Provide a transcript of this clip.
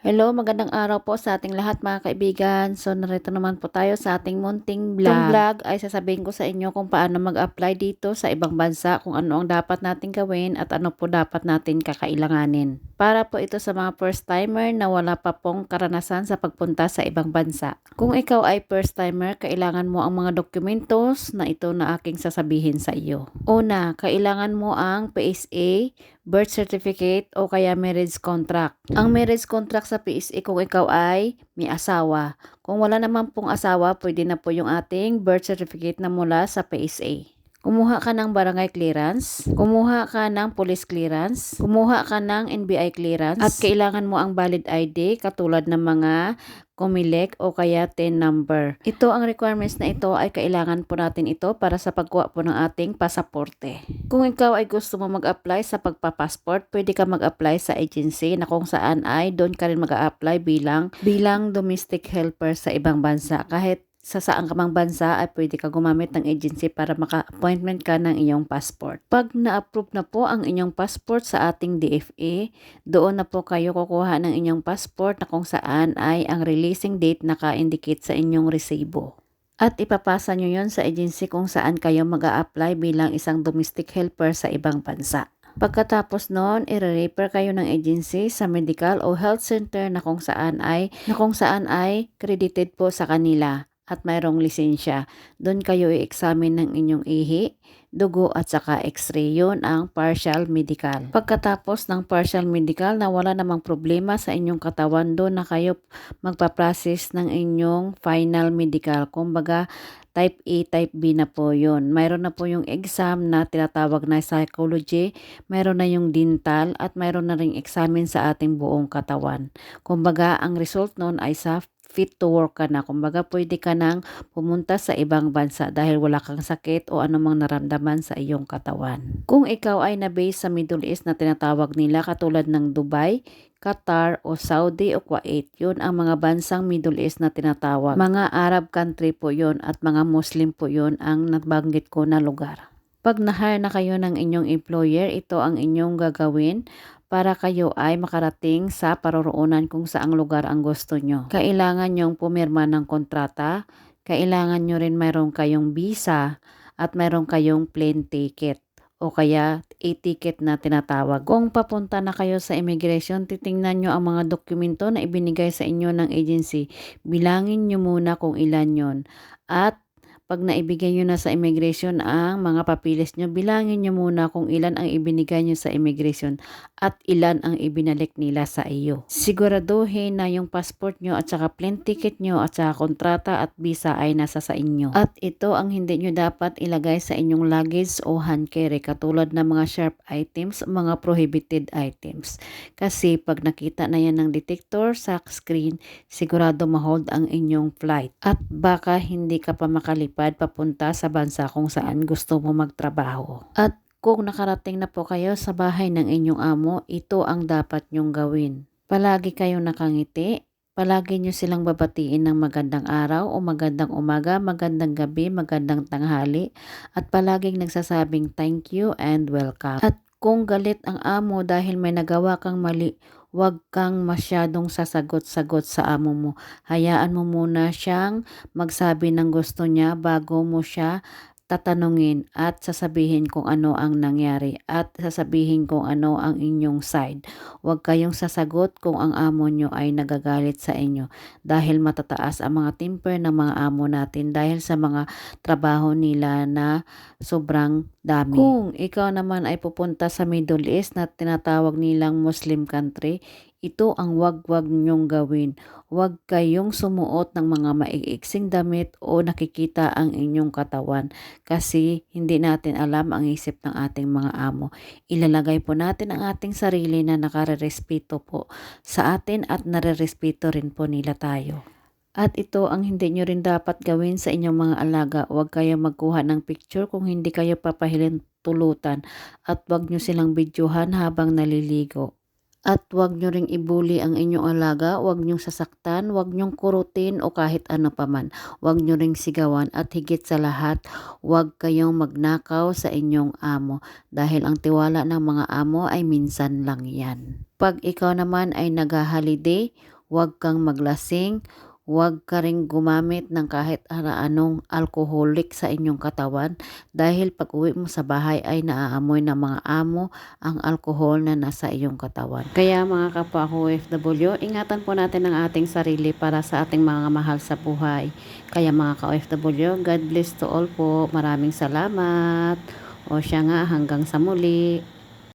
Hello, magandang araw po sa ating lahat mga kaibigan. So, narito naman po tayo sa ating munting vlog. Itong vlog ay sasabihin ko sa inyo kung paano mag-apply dito sa ibang bansa, kung ano ang dapat natin gawin at ano po dapat natin kakailanganin. Para po ito sa mga first timer na wala pa pong karanasan sa pagpunta sa ibang bansa. Kung ikaw ay first timer, kailangan mo ang mga dokumentos na ito na aking sasabihin sa iyo. Una, kailangan mo ang PSA, birth certificate o kaya marriage contract. Ang marriage contract sa PSA kung ikaw ay may asawa. Kung wala naman pong asawa, pwede na po yung ating birth certificate na mula sa PSA. Kumuha ka ng barangay clearance, kumuha ka ng police clearance, kumuha ka ng NBI clearance, at kailangan mo ang valid ID katulad ng mga Comelec o kaya TIN number. Ito ang requirements na ito ay kailangan po natin ito para sa pagkuha po ng ating pasaporte. Kung ikaw ay gusto mo mag-apply sa pagpa-passport, pwede ka mag-apply sa agency na kung saan ay doon ka rin mag-apply bilang bilang domestic helper sa ibang bansa. Kahit sa saan ka mang bansa ay pwede ka gumamit ng agency para maka-appointment ka ng iyong passport. Pag na-approve na po ang inyong passport sa ating DFA, doon na po kayo kukuha ng inyong passport na kung saan ay ang releasing date naka-indicate sa inyong resibo. At ipapasa nyo yon sa agency kung saan kayo mag apply bilang isang domestic helper sa ibang bansa. Pagkatapos noon, i-refer kayo ng agency sa medical o health center na kung saan ay na kung saan ay credited po sa kanila at mayroong lisensya. Doon kayo i-examine ng inyong ihi, dugo at saka x-ray. Yun ang partial medical. Pagkatapos ng partial medical na wala namang problema sa inyong katawan, doon na kayo magpa-process ng inyong final medical. Kumbaga, type A, type B na po yun. Mayroon na po yung exam na tinatawag na psychology, mayroon na yung dental, at mayroon na ring examen sa ating buong katawan. Kumbaga, ang result noon ay sa fit to work ka na. Kumbaga, pwede ka nang pumunta sa ibang bansa dahil wala kang sakit o anumang naramdaman sa iyong katawan. Kung ikaw ay na-base sa Middle East na tinatawag nila katulad ng Dubai, Qatar o Saudi o Kuwait. Yun ang mga bansang Middle East na tinatawag. Mga Arab country po yun at mga Muslim po yun ang nabanggit ko na lugar. Pag na-hire na kayo ng inyong employer, ito ang inyong gagawin para kayo ay makarating sa paroroonan kung saang lugar ang gusto nyo. Kailangan nyong pumirma ng kontrata, kailangan nyo rin mayroong kayong visa at mayroong kayong plane ticket o kaya e-ticket na tinatawag. Kung papunta na kayo sa immigration, titingnan nyo ang mga dokumento na ibinigay sa inyo ng agency. Bilangin nyo muna kung ilan yon At pag naibigay nyo na sa immigration ang mga papilis nyo, bilangin nyo muna kung ilan ang ibinigay nyo sa immigration at ilan ang ibinalik nila sa iyo. Siguraduhin na yung passport nyo at saka plane ticket nyo at saka kontrata at visa ay nasa sa inyo. At ito ang hindi nyo dapat ilagay sa inyong luggage o hand carry katulad ng mga sharp items, mga prohibited items. Kasi pag nakita na yan ng detector sa screen, sigurado mahold ang inyong flight. At baka hindi ka pa makalipad lumipad papunta sa bansa kung saan gusto mo magtrabaho. At kung nakarating na po kayo sa bahay ng inyong amo, ito ang dapat nyong gawin. Palagi kayong nakangiti, palagi nyo silang babatiin ng magandang araw o magandang umaga, magandang gabi, magandang tanghali, at palaging nagsasabing thank you and welcome. At kung galit ang amo dahil may nagawa kang mali, Huwag kang masyadong sasagot-sagot sa amo mo. Hayaan mo muna siyang magsabi ng gusto niya bago mo siya tatanungin at sasabihin kung ano ang nangyari at sasabihin kung ano ang inyong side. Huwag kayong sasagot kung ang amo nyo ay nagagalit sa inyo dahil matataas ang mga temper ng mga amo natin dahil sa mga trabaho nila na sobrang dami. Kung ikaw naman ay pupunta sa Middle East na tinatawag nilang Muslim country, ito ang wag-wag nyong gawin. Huwag kayong sumuot ng mga maiiksing damit o nakikita ang inyong katawan kasi hindi natin alam ang isip ng ating mga amo. Ilalagay po natin ang ating sarili na nakarerespeto po sa atin at narerespeto rin po nila tayo. At ito ang hindi nyo rin dapat gawin sa inyong mga alaga. Huwag kayo magkuha ng picture kung hindi kayo papahilin tulutan at huwag nyo silang videohan habang naliligo. At huwag nyo ring ibuli ang inyong alaga, huwag nyong sasaktan, huwag nyong kurutin o kahit ano paman. Huwag nyo ring sigawan at higit sa lahat, huwag kayong magnakaw sa inyong amo dahil ang tiwala ng mga amo ay minsan lang yan. Pag ikaw naman ay naghahaliday, huwag kang maglasing, huwag ka ring gumamit ng kahit anong alcoholic sa inyong katawan dahil pag uwi mo sa bahay ay naaamoy ng mga amo ang alcohol na nasa iyong katawan. Kaya mga kapwa ko OFW, ingatan po natin ang ating sarili para sa ating mga mahal sa buhay. Kaya mga ka-OFW, God bless to all po. Maraming salamat. O siya nga, hanggang sa muli.